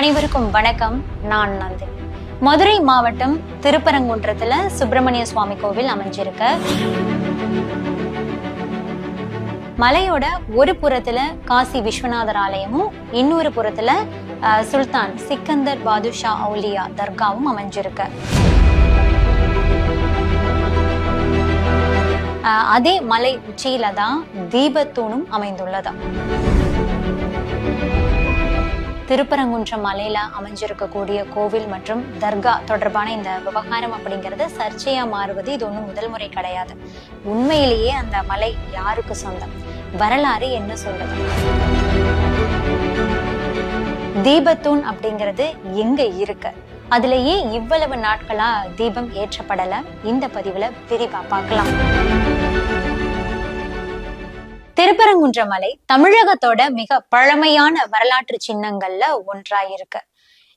அனைவருக்கும் வணக்கம். நான் நந்தி. மதுரை மாவட்டம் திருப்பரங்குன்றத்துல சுப்பிரமணிய சுவாமி கோவில் அமைஞ்சிருக்க. மலையோட ஒரு புறத்துல காசி விஸ்வநாதர் ஆலயமும் இன்னொரு புறத்துல சுல்தான் சிக்கந்தர் பாதுஷா அவுலியா தர்காவும் அமைஞ்சிருக்கு. அதே மலை உச்சியில தான் தீபத்தூணும் அமைந்துள்ளதா திருப்பரங்குன்றம் மலையில அமைஞ்சிருக்கக்கூடிய கோவில் மற்றும் தர்கா தொடர்பான இந்த விவகாரம் அப்படிங்கிறது சர்ச்சையா மாறுவது இது ஒண்ணும் முதல் முறை கிடையாது. உண்மையிலேயே அந்த மலை யாருக்கு சொந்தம்? வரலாறு என்ன சொல்லுது? தீபத்தூண் அப்படிங்கிறது எங்க இருக்கு? அதுல ஏன் இவ்வளவு நாட்களா தீபம் ஏற்றப்படல. இந்த பதிவுல விரிவா பார்க்கலாம். திருப்பரங்குன்ற மலை தமிழகத்தோட மிக பழமையான வரலாற்று சின்னங்கள்ல ஒன்றா இருக்கு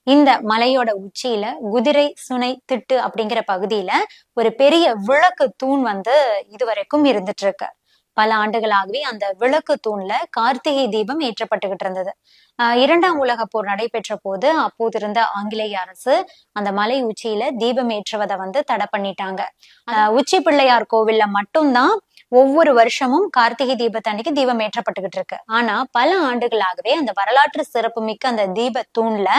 இந்த மலையோட உச்சியில குதிரை சுனை திட்டு அப்படிங்கிற பகுதியில ஒரு பெரிய விளக்கு தூண் வந்து இதுவரைக்கும் இருந்துட்டு இருக்கு பல ஆண்டுகளாகவே அந்த விளக்கு தூண்ல கார்த்திகை தீபம் ஏற்றப்பட்டுகிட்டு இருந்தது. இரண்டாம் உலக போர் நடைபெற்ற போது அப்போது இருந்த ஆங்கிலேய அரசு அந்த மலை உச்சியில தீபம் ஏற்றுவதை வந்து தடை பண்ணிட்டாங்க. உச்சி பிள்ளையார் கோவில்ல மட்டும்தான் ஒவ்வொரு வருஷமும் கார்த்திகை தீபத்தன்னைக்கு தீபம் ஏற்றப்பட்டுகிட்டு இருக்கு. ஆனா பல ஆண்டுகளாகவே அந்த வரலாற்று சிறப்பு மிக்க அந்த தீப தூண்ல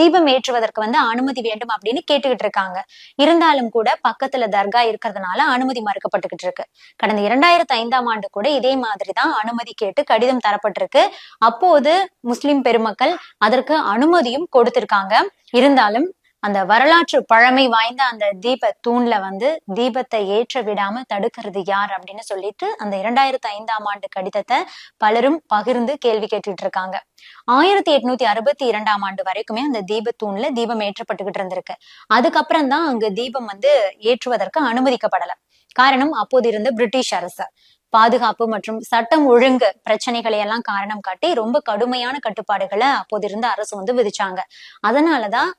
தீபம் ஏற்றுவதற்கு வந்து அனுமதி வேண்டும் அப்படின்னு கேட்டுக்கிட்டு இருக்காங்க. இருந்தாலும் கூட பக்கத்துல தர்கா இருக்கிறதுனால அனுமதி மறுக்கப்பட்டுக்கிட்டு இருக்கு. கடந்த இரண்டாயிரத்தி ஐந்தாம் ஆண்டு கூட இதே மாதிரி தான் அனுமதி கேட்டு கடிதம் தரப்பட்டிருக்கு. அப்போது முஸ்லிம் பெருமக்கள் அதற்கு அனுமதியும் கொடுத்திருக்காங்க. இருந்தாலும் அந்த வரலாற்று பழமை வாய்ந்த அந்த தீப தூண்ல வந்து தீபத்தை ஏற்ற விடாம தடுக்கிறது யார் அப்படின்னு சொல்லிட்டு அந்த இரண்டாயிரத்தி ஐந்தாம் ஆண்டு கடிதத்தை பலரும் பகிர்ந்து கேள்வி கேட்டுட்டு இருக்காங்க ஆயிரத்தி எட்நூத்தி அறுபத்தி இரண்டாம் ஆண்டு வரைக்குமே அந்த தீப தூண்ல தீபம் ஏற்றப்பட்டுக்கிட்டு இருந்திருக்கு. அதுக்கப்புறம் தான் அங்கு தீபம் வந்து ஏற்றுவதற்கு அனுமதிக்கப்படல. காரணம் அப்போது இருந்த பிரிட்டிஷ் அரசு. பாதுகாப்பு மற்றும் சட்டம் ஒழுங்கு பிரச்சனைகளை எல்லாம் காரணம் காட்டி ரொம்ப கடுமையான கட்டுப்பாடுகளை அப்போது இருந்த அரசு வந்து விதிச்சாங்க. அதனாலதான்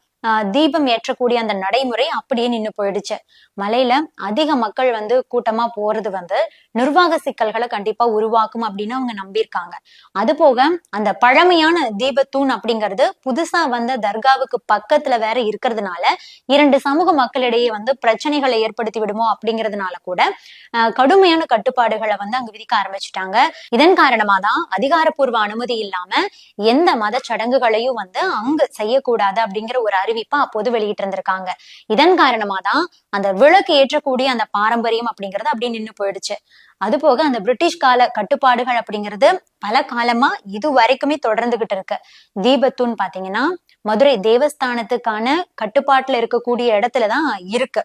தீபம் ஏற்றக்கூடிய அந்த நடைமுறை அப்படியே நின்று போயிடுச்சு. மலையில அதிக மக்கள் வந்து கூட்டமா போறது வந்து நிர்வாக சிக்கல்களை கண்டிப்பா உருவாக்கும் அப்படின்னு அவங்க நம்பியிருக்காங்க. அது போக அந்த பழமையான தீபத்தூண் அப்படிங்கிறது புதுசா வந்த தர்காவுக்கு பக்கத்துல வேற இருக்கிறதுனால இரண்டு சமூக மக்களிடையே வந்து பிரச்சனைகளை ஏற்படுத்தி விடுமோ அப்படிங்கிறதுனால கூட கடுமையான கட்டுப்பாடுகளை வந்து அங்க விதிக்க ஆரம்பிச்சுட்டாங்க. இதன் காரணமா தான் அதிகாரப்பூர்வ அனுமதி இல்லாம எந்த மத சடங்குகளையும் வந்து அங்கு செய்யக்கூடாது அப்படிங்கிற ஒரு அறிவு அறிவிப்பை அப்போது வெளியிட்டு இருந்திருக்காங்க. இதன் காரணமா தான் அந்த விளக்கு ஏற்றக்கூடிய அந்த பாரம்பரியம் அப்படிங்கிறது அப்படியே நின்னு போயிடுச்சு. அது போக அந்த பிரிட்டிஷ் கால கட்டுப்பாடுகள் அப்படிங்கிறது பல காலமா இது வரைக்குமே தொடர்ந்துகிட்டு இருக்கு. தீபத்தூண் பாத்தீங்கன்னா மதுரை தேவஸ்தானத்துக்கான கட்டுப்பாட்டுல இருக்கக்கூடிய இடத்துலதான் இருக்கு.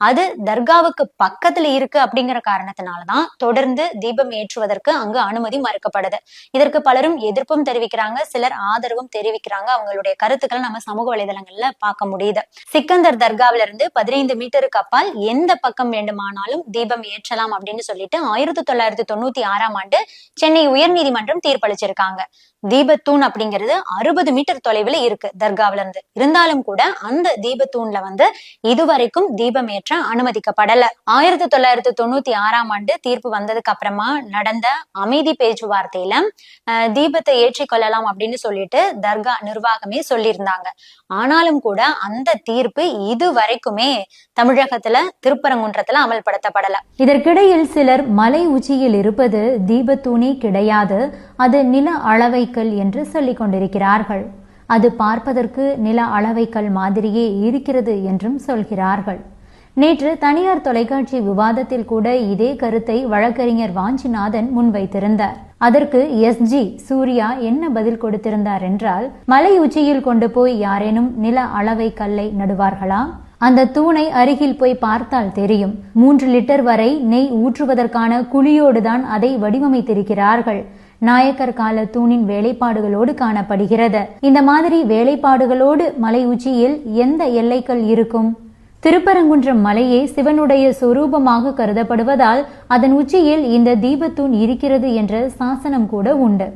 அது தர்காவுக்கு பக்கத்துல இருக்கு அப்படிங்கிற காரணத்தினாலதான் தொடர்ந்து தீபம் ஏற்றுவதற்கு அங்கு அனுமதி மறுக்கப்படுது. இதற்கு பலரும் எதிர்ப்பும் தெரிவிக்கிறாங்க சிலர் ஆதரவும் தெரிவிக்கிறாங்க. அவங்களுடைய கருத்துக்களை நம்ம சமூக வலைதளங்கள்ல பார்க்க முடியுது. சிக்கந்தர் தர்காவில இருந்து பதினைந்து மீட்டருக்கு அப்பால் எந்த பக்கம் வேண்டுமானாலும் தீபம் ஏற்றலாம் அப்படின்னு சொல்லிட்டு ஆயிரத்தி தொள்ளாயிரத்தி தொண்ணூத்தி ஆறாம் ஆண்டு சென்னை உயர்நீதிமன்றம் தீர்ப்பளிச்சிருக்காங்க. தீபத்தூண் அப்படிங்கிறது அறுபது மீட்டர் தொலைவில் இருக்கு தர்காவில இருந்து இருந்தாலும் கூட அந்த தீபத்தூண்ல வந்து இதுவரைக்கும் தீபம் ஏற்ற அனுமதிக்கப்படல. ஆயிரத்தி தொள்ளாயிரத்தி தொண்ணூத்தி ஆறாம் ஆண்டு தீர்ப்பு வந்ததுக்கு அப்புறமா நடந்த அமைதி பேச்சுவார்த்தையில தீபத்தை ஏற்றிக் கொள்ளலாம் அப்படின்னு சொல்லிட்டு தர்கா நிர்வாகமே சொல்லியிருந்தாங்க. ஆனாலும் கூட அந்த தீர்ப்பு இது வரைக்குமே தமிழகத்துல திருப்பரங்குன்றத்துல அமல்படுத்தப்படல. இதற்கிடையில் சிலர் மலை உச்சியில் இருப்பது தீபத்தூணி கிடையாது அது நில அளவைக்கல் என்று சொல்லிக் கொண்டிருக்கிறார்கள். அது பார்ப்பதற்கு நில அளவைக்கல் மாதிரியே இருக்கிறது என்றும் சொல்கிறார்கள். நேற்று தனியார் தொலைக்காட்சி விவாதத்தில் கூட இதே கருத்தை வழக்கறிஞர் வாஞ்சிநாதன் முன்வைத்திருந்தார். அதற்கு எஸ்ஜி சூர்யா என்ன பதில் கொடுத்திருந்தார் என்றால் மலை உச்சியில் கொண்டு போய் யாரேனும் நில அளவை கல்லை நடுவார்களா? அந்த தூணை அருகில் போய் பார்த்தால் தெரியும். மூன்று லிட்டர் வரை நெய் ஊற்றுவதற்கான குழியோடுதான் அதை வடிவமைத்திருக்கிறார்கள். நாயக்கர் கால தூணின் வேலைப்பாடுகளோடு காணப்படுகிறது. இந்த மாதிரி வேலைப்பாடுகளோடு மலை உச்சியில் எந்த எல்லைகள் இருக்கும்? திருப்பரங்குன்றம் மலையே சிவனுடைய சொரூபமாக கருதப்படுவதால் அதன் உச்சியில் இந்த தீபத்தூண் இருக்கிறது என்ற சாசனம் கூட உண்டு.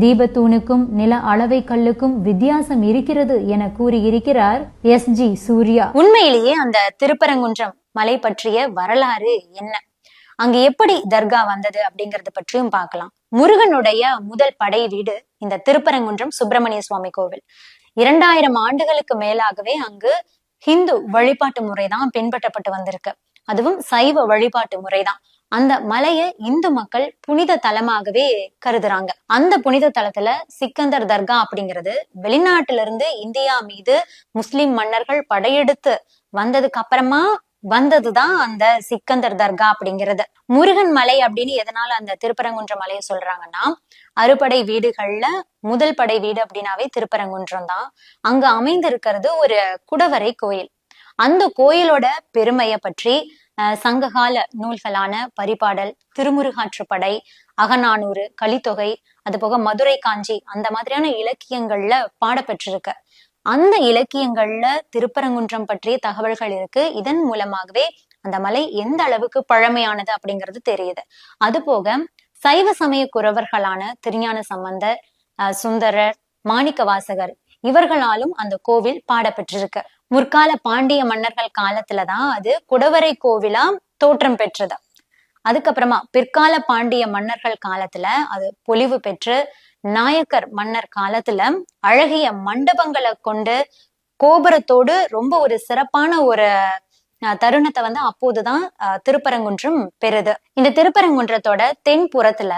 தீபத்தூணுக்கும் நில அளவை கல்லுக்கும் வித்தியாசம் இருக்கிறது என கூறியிருக்கிறார் எஸ். ஜி. சூர்யா. உண்மையிலேயே அந்த திருப்பரங்குன்றம் மலை பற்றிய வரலாறு என்ன? அங்கு எப்படி தர்கா வந்தது அப்படிங்கறத பற்றியும் பார்க்கலாம். முருகனுடைய முதல் படை வீடு இந்த திருப்பரங்குன்றம் சுப்பிரமணிய சுவாமி கோவில். இரண்டாயிரம் ஆண்டுகளுக்கு மேலாகவே அங்கு ஹிந்து வழிபாட்டு முறைதான் பின்பற்றப்பட்டு வந்திருக்கு. அதுவும் சைவ வழிபாட்டு முறைதான். அந்த மலையை இந்து மக்கள் புனித தலமாகவே கருதுறாங்க. அந்த புனித தலத்துல சிக்கந்தர் தர்கா அப்படிங்கிறது வெளிநாட்டில இருந்து இந்தியா மீது முஸ்லிம் மன்னர்கள் படையெடுத்து வந்ததுக்கு அப்புறமா வந்ததுதான் அந்த சிக்கந்தர் தர்கா அப்படிங்கிறது. முருகன் மலை அப்படின்னு எதனால அந்த திருப்பரங்குன்ற மலையை சொல்றாங்கன்னா அறுபடை வீடுகள்ல முதல் படை வீடு அப்படின்னாவே திருப்பரங்குன்றம் தான் அங்க அமைந்திருக்கிறது ஒரு குடவரை கோயில். அந்த கோயிலோட பெருமையை பற்றி அஹ், சங்ககால நூல்களான பரிபாடல் திருமுருகாற்றுப்படை அகநானூறு கலித்தொகை அது போக மதுரை காஞ்சி அந்த மாதிரியான இலக்கியங்கள்ல பாடப்பெற்றிருக்கு. அந்த இலக்கியங்கள்ல திருப்பரங்குன்றம் பற்றிய தகவல்கள் இருக்கு. இதன் மூலமாகவே அந்த மலை எந்த அளவுக்கு பழமையானது அப்படிங்கிறது தெரியுது. அது போக சைவ சமய குறவர்களான திருஞான சம்பந்தர் சுந்தரர் மாணிக்க வாசகர் இவர்களாலும் அந்த கோவில் பாடப்பெற்றிருக்கு. முற்கால பாண்டிய மன்னர்கள் காலத்துலதான் அது குடவரை கோவிலா தோற்றம் பெற்றது. அதுக்கப்புறமா பிற்கால பாண்டிய மன்னர்கள் காலத்துல அது பொலிவு பெற்று நாயக்கர் மன்னர் காலத்துல அழகிய மண்டபங்களை கொண்டு கோபுரத்தோடு ரொம்ப ஒரு சிறப்பான ஒரு தருணத்தை வந்து அப்போதுதான் திருப்பரங்குன்றம் பெறுது. இந்த திருப்பரங்குன்றத்தோட தென்புறத்துல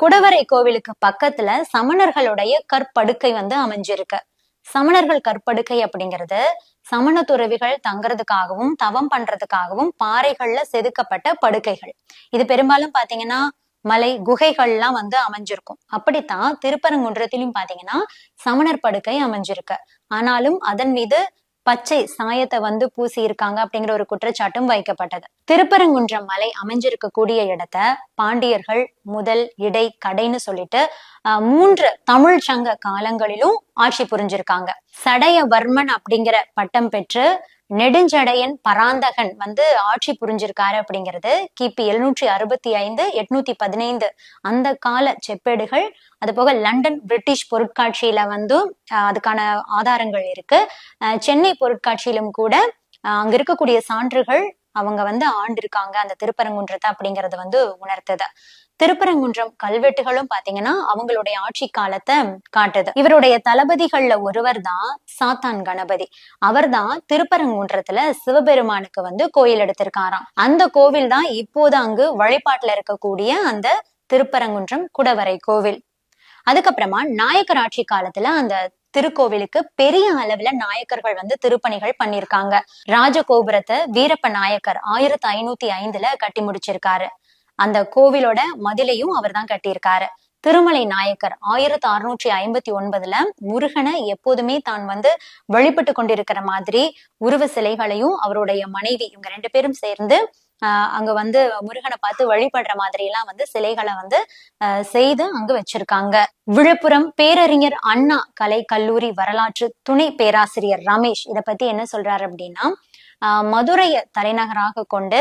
குடவரை கோவிலுக்கு பக்கத்துல சமணர்களுடைய கற்படுக்கை வந்து அமைஞ்சிருக்கு. சமணர்கள் கற்படுக்கை அப்படிங்கிறது சமண துறவிகள் தங்குறதுக்காகவும் தவம் பண்றதுக்காகவும் பாறைகள்ல செதுக்கப்பட்ட படுக்கைகள். இது பெரும்பாலும் பாத்தீங்கன்னா மலை குகைகள்லாம் வந்து அமைஞ்சிருக்கும். அப்படித்தான் திருப்பரங்குன்றத்திலும் பாத்தீங்கன்னா சமணர் படுக்கை அமைஞ்சிருக்கு. ஆனாலும் அதன் மீது பச்சை சாயத்தை வந்து பூசி இருக்காங்க அப்படிங்கிற ஒரு குற்றச்சாட்டும் வைக்கப்பட்டது. திருப்பரங்குன்றம் மலை அமைஞ்சிருக்கக்கூடிய இடத்த பாண்டியர்கள் முதல் இடை கடைன்னு சொல்லிட்டு மூன்று தமிழ் சங்க காலங்களிலும் ஆட்சி புரிஞ்சிருக்காங்க. சடையவர்மன் அப்படிங்கிற பட்டம் பெற்று நெடுஞ்சடையன் பராந்தகன் வந்து ஆட்சி புரிஞ்சிருக்காரு அப்படிங்கிறது கிபி எழுநூற்றி அறுபத்தி ஐந்து எட்நூத்தி பதினைந்து அந்த கால செப்பேடுகள். அது போக லண்டன் பிரிட்டிஷ் பொருட்காட்சியில வந்து ஆஹ், அதுக்கான ஆதாரங்கள் இருக்கு. ஆஹ், சென்னை பொருட்காட்சியிலும் கூட அங்க இருக்கக்கூடிய சான்றுகள் அவங்க வந்து ஆண்டிருக்காங்க அந்த திருப்பரங்குன்றத்தை அப்படிங்கறது வந்து உணர்த்தது. திருப்பரங்குன்றம் கல்வெட்டுகளும் பாத்தீங்கன்னா அவங்களுடைய ஆட்சி காலத்தை காட்டுது. இவருடைய தளபதிகள்ல ஒருவர் தான் சாத்தான் கணபதி. அவர்தான் திருப்பரங்குன்றத்துல சிவபெருமானுக்கு வந்து கோயில் எடுத்திருக்காராம். அந்த கோவில் தான் இப்போது அங்கு வழிபாட்டுல இருக்கக்கூடிய அந்த திருப்பரங்குன்றம் குடவரை கோவில். அதுக்கப்புறமா நாயக்கர் ஆட்சி காலத்துல அந்த திருக்கோவிலுக்கு பெரிய அளவுல நாயக்கர்கள் வந்து திருப்பணிகள் பண்ணிருக்காங்க. ராஜகோபுரத்தை வீரப்ப நாயக்கர் ஆயிரத்தி ஐநூத்தி ஐந்துல கட்டி முடிச்சிருக்காரு. அந்த கோவிலோட மதிலையும் அவர் தான் கட்டியிருக்காரு. திருமலை நாயக்கர் ஆயிரத்தி அறுநூற்றி ஐம்பத்தி ஒன்பதுல முருகனை எப்போதுமே தான் வந்து வழிபட்டு கொண்டிருக்கிற மாதிரி உருவ சிலைகளையும் அவருடைய மனைவி இவங்க ரெண்டு பேரும் சேர்ந்து ஆஹ் அங்க வந்து முருகனை பார்த்து வழிபடுற மாதிரி எல்லாம் வந்து சிலைகளை வந்து ஆஹ் செய்து அங்க வச்சிருக்காங்க. விழுப்புரம் பேரறிஞர் அண்ணா கலை கல்லூரி வரலாற்று துணை பேராசிரியர் ரமேஷ் இத பத்தி என்ன சொல்றாரு அப்படின்னா ஆஹ் மதுரையை தலைநகராக கொண்டு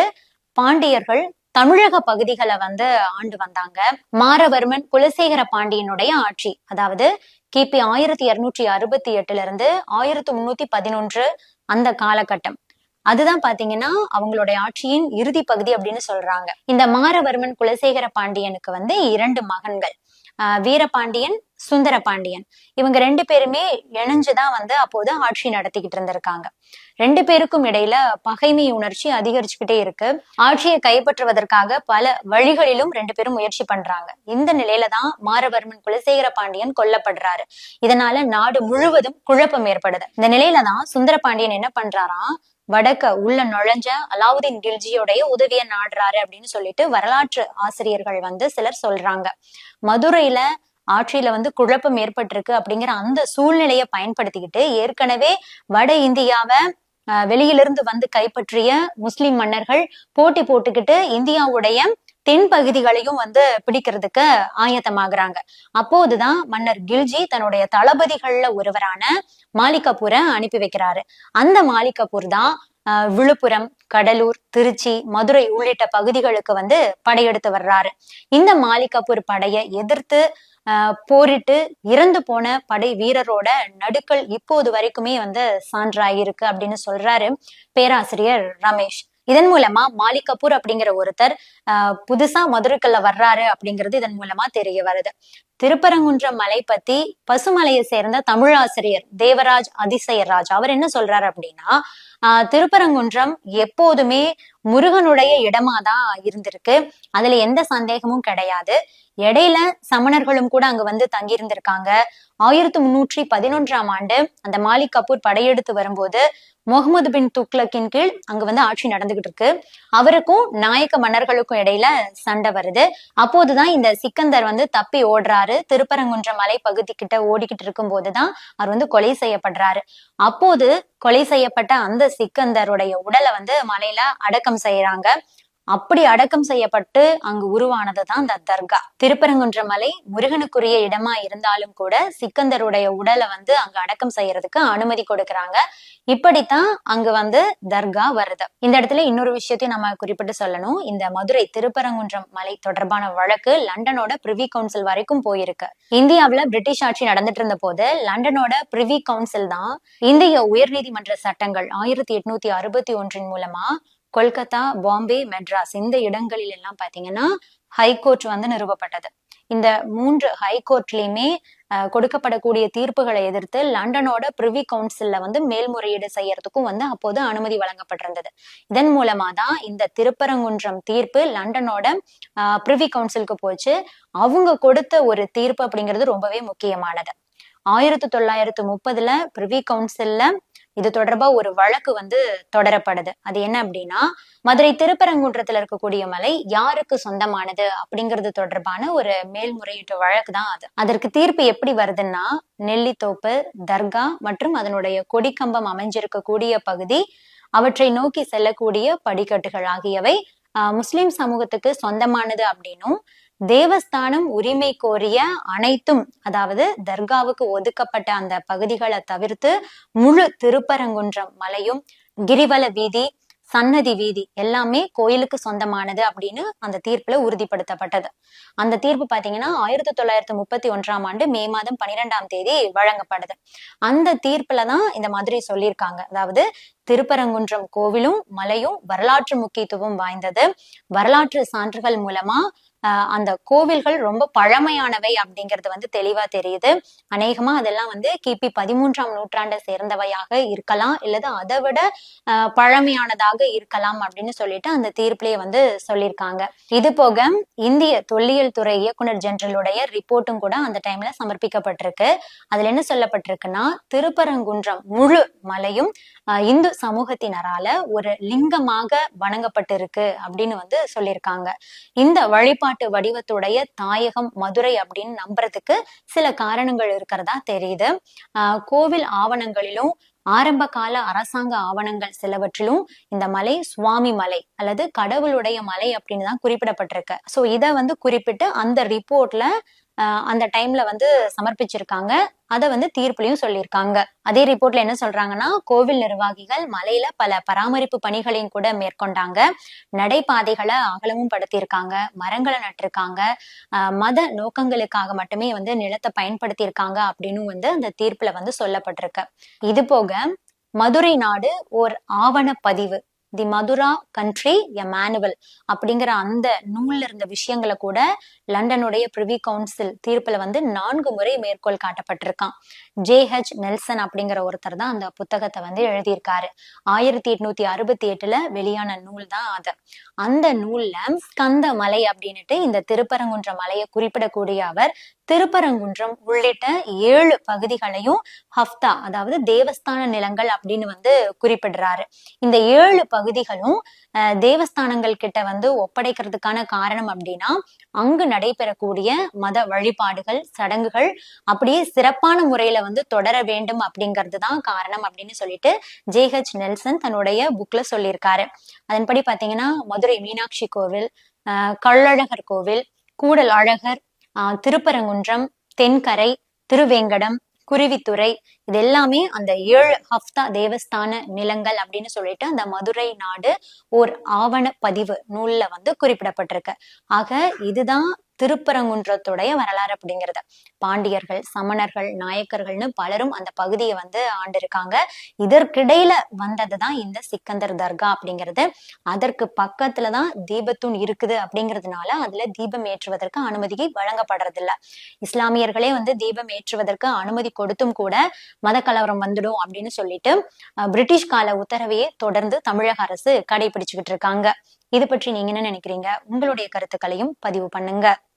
பாண்டியர்கள் தமிழக பகுதிகளை வந்து ஆண்டு வந்தாங்க. மாரவர்மன் குலசேகர பாண்டியனுடைய ஆட்சி. அதாவது கிபி ஆயிரத்தி இருநூற்றி அறுபத்தி எட்டுல இருந்து ஆயிரத்தி முன்னூத்தி பதினொன்று அந்த காலகட்டம். அதுதான் பாத்தீங்கன்னா அவங்களுடைய ஆட்சியின் இறுதி பகுதி அப்படின்னு சொல்றாங்க. இந்த மாரவர்மன் குலசேகர பாண்டியனுக்கு வந்து இரண்டு மகன்கள். வீரபாண்டியன் சுந்தர பாண்டியன் இவங்க ரெண்டு பேருமே இணைஞ்சுதான் வந்து அப்போது ஆட்சி நடத்திக்கிட்டு இருந்திருக்காங்க. ரெண்டு பேருக்கும் இடையில பகைமை உணர்ச்சி அதிகரிச்சுக்கிட்டே இருக்கு. ஆட்சியை கைப்பற்றுவதற்காக பல வழிகளிலும் ரெண்டு பேரும் முயற்சி பண்றாங்க. இந்த நிலையில தான் மாரவர்மன் குலசேகர பாண்டியன் கொல்லப்படுறாரு. இதனால நாடு முழுவதும் குழப்பம் ஏற்படுது. இந்த நிலையில தான் சுந்தர பாண்டியன் என்ன பண்றாராம்? வடக்க உள்ள நுழைஞ்ச அலாவுதீன் கில்ஜியோடைய உதவியை நாடுறாரு அப்படின்னு சொல்லிட்டு வரலாற்று ஆசிரியர்கள் வந்து சிலர் சொல்றாங்க. மதுரையில ஆட்சியில வந்து குழப்பம் ஏற்பட்டிருக்கு அப்படிங்கிற அந்த சூழ்நிலையை பயன்படுத்திக்கிட்டு ஏற்கனவே வட இந்தியாவை ஆஹ் வெளியிலிருந்து வந்து கைப்பற்றிய முஸ்லிம் மன்னர்கள் போட்டி போட்டுக்கிட்டு இந்தியாவுடைய தென் பகுதிகளையும் வந்து பிடிக்கிறதுக்கு ஆயத்தமாகறாங்க. அப்போதுதான் மன்னர் கில்ஜி தன்னுடைய தளபதிகள்ல ஒருவரான மாலிகபூரை அனுப்பி வைக்கிறாரு. அந்த மாலிகபூர் தான் ஆஹ் விழுப்புரம் கடலூர் திருச்சி மதுரை உள்ளிட்ட பகுதிகளுக்கு வந்து படையெடுத்து வர்றாரு. இந்த மாலிகபூர் படையை எதிர்த்து போரிட்டு இறந்து போன படை வீரரோட நடுக்கள் இப்போது வரைக்குமே வந்து சான்றாயிருக்கு அப்படின்னு சொல்றாரு பேராசிரியர் ரமேஷ். இதன் மூலமா மாலிக் கபூர் அப்படிங்கிற ஒருத்தர் ஆஹ் புதுசா மதுரைக்குள்ள வர்றாரு அப்படிங்கிறது இதன் மூலமா தெரிய வருது. திருப்பரங்குன்றம் மலை பத்தி பசுமலையை சேர்ந்த தமிழாசிரியர் தேவராஜ் அதிசயராஜ் அவர் என்ன சொல்றாரு அப்படின்னா ஆஹ் திருப்பரங்குன்றம் எப்போதுமே முருகனுடைய இடமா தான் இருந்திருக்கு. அதுல எந்த சந்தேகமும் கிடையாது. இடையில சமணர்களும் கூட அங்க வந்து தங்கியிருந்திருக்காங்க. ஆயிரத்தி முன்னூற்றி பதினொன்றாம் ஆண்டு அந்த மாலிக் கபூர் படையெடுத்து வரும்போது முகமது பின் துக்ளக்கின் கீழ் அங்க வந்து ஆட்சி நடந்துகிட்டு இருக்கு. அவருக்கும் நாயக்க மன்னர்களுக்கும் இடையில சண்டை வருது. அப்போதுதான் இந்த சிக்கந்தர் வந்து தப்பி ஓடுறாரு. திருப்பரங்குன்ற மலை பகுதி கிட்ட ஓடிக்கிட்டு இருக்கும் போதுதான் அவர் வந்து கொலை செய்யப்படுறாரு. அப்போது கொலை செய்யப்பட்ட அந்த சிக்கந்தருடைய உடலை வந்து மலையில அடக்கம் செய்யறாங்க. அப்படி அடக்கம் செய்யப்பட்டு அங்கு உருவானதுதான் இந்த தர்கா. திருப்பரங்குன்ற மலை முருகனுக்குரிய இடமா இருந்தாலும் கூட சிக்கந்தருடைய உடலை வந்து அங்க அடக்கம் செய்யறதுக்கு அனுமதி கொடுக்கறாங்க. இப்படித்தான் அங்கு வந்து தர்கா வருது. இந்த இடத்துல இன்னொரு விஷயத்தையும் நம்ம குறிப்பிட்டு சொல்லணும். இந்த மதுரை திருப்பரங்குன்றம் மலை தொடர்பான வழக்கு லண்டனோட பிரிவி கவுன்சில் வரைக்கும் போயிருக்கு. இந்தியாவுல பிரிட்டிஷ் ஆட்சி நடந்துட்டு இருந்த போது லண்டனோட பிரிவி கவுன்சில் தான் இந்திய உயர்நீதிமன்ற சட்டங்கள் ஆயிரத்தி எட்நூத்தி அறுபத்தி ஒன்றின் மூலமா கொல்கத்தா பாம்பே மெட்ராஸ் இந்த இடங்களில் எல்லாம் பாத்தீங்கன்னா ஹைகோர்ட் வந்து நிறுவப்பட்டது. இந்த மூன்று ஹைகோர்ட்லயுமே கொடுக்கப்படக்கூடிய தீர்ப்புகளை எதிர்த்து லண்டனோட பிரிவி கவுன்சில்ல வந்து மேல்முறையீடு செய்யறதுக்கும் வந்து அப்போது அனுமதி வழங்கப்பட்டிருந்தது. இதன் மூலமா தான் இந்த திருப்பரங்குன்றம் தீர்ப்பு லண்டனோட பிரிவி கவுன்சிலுக்கு போச்சு. அவங்க கொடுத்த ஒரு தீர்ப்பு அப்படிங்கிறது ரொம்பவே முக்கியமானது. ஆயிரத்தி தொள்ளாயிரத்து முப்பதுல பிரிவி கவுன்சில்ல இது தொடர்பா ஒரு வழக்கு வந்து தொடரப்படுது. அது என்ன அப்படின்னா மதுரை திருப்பரங்குன்றத்துல இருக்கக்கூடிய மலை யாருக்கு சொந்தமானது அப்படிங்கிறது தொடர்பான ஒரு மேல்முறையீட்டு வழக்கு தான் அது. அதற்கு தீர்ப்பு எப்படி வருதுன்னா நெல்லித்தோப்பு தர்கா மற்றும் அதனுடைய கொடிக்கம்பம் அமைஞ்சிருக்கக்கூடிய பகுதி அவற்றை நோக்கி செல்லக்கூடிய படிக்கட்டுகள் ஆகியவை ஆஹ் முஸ்லிம் சமூகத்துக்கு சொந்தமானது அப்படின்னும் தேவஸ்தானம் உரிமை கோரிய அனைத்தும் அதாவது தர்காவுக்கு ஒதுக்கப்பட்ட அந்த பகுதிகளை தவிர்த்து முழு திருப்பரங்குன்றம் மலையும் கிரிவல வீதி சன்னதி வீதி எல்லாமே கோயிலுக்கு சொந்தமானது அப்படின்னு அந்த தீர்ப்புல உறுதிப்படுத்தப்பட்டது. அந்த தீர்ப்பு பாத்தீங்கன்னா ஆயிரத்தி தொள்ளாயிரத்தி முப்பத்தி ஒன்றாம் ஆண்டு மே மாதம் பன்னிரெண்டாம் தேதி வழங்கப்படுது. அந்த தீர்ப்புல தான் இந்த மாதிரி சொல்லியிருக்காங்க. அதாவது திருப்பரங்குன்றம் கோவிலும் மலையும் வரலாற்று முக்கியத்துவம் வாய்ந்தது. வரலாற்று சான்றுகள் மூலமா அந்த கோவில்கள் ரொம்ப பழமையானவை அப்படிங்கிறது வந்து தெளிவா தெரியுது. அநேகமா அதெல்லாம் வந்து கிபி பதிமூன்றாம் நூற்றாண்டை சேர்ந்தவையாக இருக்கலாம் இல்லது அதை விட பழமையானதாக இருக்கலாம் அப்படின்னு சொல்லிட்டு அந்த தீர்ப்பிலேயே வந்து சொல்லியிருக்காங்க. இது போக இந்திய தொல்லியல் துறை இயக்குனர் ஜெனரலுடைய ரிப்போர்ட்டும் கூட அந்த டைம்ல சமர்ப்பிக்கப்பட்டிருக்கு. அதுல என்ன சொல்லப்பட்டிருக்குன்னா திருப்பரங்குன்றம் முழு மலையும் இந்து சமூகத்தினரால ஒரு லிங்கமாக வணங்கப்பட்டிருக்கு அப்படின்னு வந்து சொல்லியிருக்காங்க. இந்த வழிபாடு வழிபாட்டு வடிவத்துடைய தாயகம் மதுரை அப்படின்னு நம்புறதுக்கு சில காரணங்கள் இருக்கிறதா தெரியுது. ஆஹ் கோவில் ஆவணங்களிலும் ஆரம்ப கால அரசாங்க ஆவணங்கள் சிலவற்றிலும் இந்த மலை சுவாமி மலை அல்லது கடவுளுடைய மலை அப்படின்னு தான் குறிப்பிடப்பட்டிருக்கு. சோ இதை வந்து குறிப்பிட்டு அந்த ரிப்போர்ட்ல அந்த டைம்ல வந்து சமர்ப்பிச்சிருக்காங்க. அதை வந்து தீர்ப்புலையும் சொல்லியிருக்காங்க. அதே ரிப்போர்ட்ல என்ன சொல்றாங்கன்னா கோவில் நிர்வாகிகள் மலையில பல பராமரிப்பு பணிகளையும் கூட மேற்கொண்டாங்க. நடைபாதைகளை அகலமும் படுத்தியிருக்காங்க மரங்களை நட்டிருக்காங்க ஆஹ் மத நோக்கங்களுக்காக மட்டுமே வந்து நிலத்தை பயன்படுத்தியிருக்காங்க அப்படின்னு வந்து அந்த தீர்ப்புல வந்து சொல்லப்பட்டிருக்கு. இது போக மதுரை நாடு ஓர் ஆவண பதிவு the Madura country a manual அப்படிங்கிற அந்த நூல்ல இருந்த விஷயங்களை கூட லண்டனுடைய பிரிவி கவுன்சில் தீர்ப்புல வந்து நான்கு முறை மேற்கோள் காட்டப்பட்டிருக்கான். ஜே ஹெச் நெல்சன் அப்படிங்கிற ஒருத்தர் தான் அந்த புத்தகத்தை வந்து எழுதியிருக்காரு. ஆயிரத்தி எட்நூத்தி அறுபத்தி எட்டுல வெளியான நூல் தான் அது. அந்த நூல்ல ஸ்கந்த மலை அப்படின்னுட்டு இந்த திருப்பரங்குன்ற மலையை குறிப்பிடக்கூடிய அவர் திருப்பரங்குன்றம் உள்ளிட்ட ஏழு பகுதிகளையும் ஹப்தா அதாவது தேவஸ்தான நிலங்கள் அப்படின்னு வந்து குறிப்பிடுறாரு. இந்த ஏழு பகுதிகளும் தேவஸ்தானங்கள் கிட்ட வந்து ஒப்படைக்கிறதுக்கான காரணம் அப்படின்னா அங்கு நடைபெறக்கூடிய மத வழிபாடுகள் சடங்குகள் அப்படியே சிறப்பான முறையில வந்து தொடர வேண்டும் அப்படிங்கிறது தான் காரணம் அப்படின்னு சொல்லிட்டு ஜே ஹெச் நெல்சன் தன்னுடைய புக்ல சொல்லியிருக்காரு. அதன்படி பாத்தீங்கன்னா மதுரை மீனாட்சி கோவில் ஆஹ் கள்ளழகர் கோவில் கூடல் அழகர் திருப்பரங்குன்றம் தென்கரை திருவேங்கடம் குருவித்துறை இது எல்லாமே அந்த ஏழு ஹப்தா தேவஸ்தான நிலங்கள் அப்படின்னு சொல்லிட்டு அந்த மதுரை நாடு ஓர் ஆவண பதிவு நூல்ல வந்து குறிப்பிடப்பட்டிருக்கு. ஆக இதுதான் திருப்பரங்குன்றத்துடைய வரலாறு அப்படிங்கிறது. பாண்டியர்கள் சமணர்கள் நாயக்கர்கள்னு பலரும் அந்த பகுதியை வந்து ஆண்டிருக்காங்க. இதற்கிடையில வந்ததுதான் இந்த சிக்கந்தர் தர்கா அப்படிங்கிறது. அதற்கு பக்கத்துலதான் தீபத்தூண் இருக்குது அப்படிங்கிறதுனால அதுல தீபம் ஏற்றுவதற்கு அனுமதி வழங்கப்படுறதில்ல. இஸ்லாமியர்களே வந்து தீபம் ஏற்றுவதற்கு அனுமதி கொடுத்தும் கூட மத கலவரம் வந்துடும் அப்படின்னு சொல்லிட்டு பிரிட்டிஷ் கால உத்தரவையே தொடர்ந்து தமிழக அரசு கடைபிடிச்சுக்கிட்டு இருக்காங்க. இது பற்றி நீங்க என்ன நினைக்கிறீங்க? உங்களுடைய கருத்துக்களையும் பதிவு பண்ணுங்க.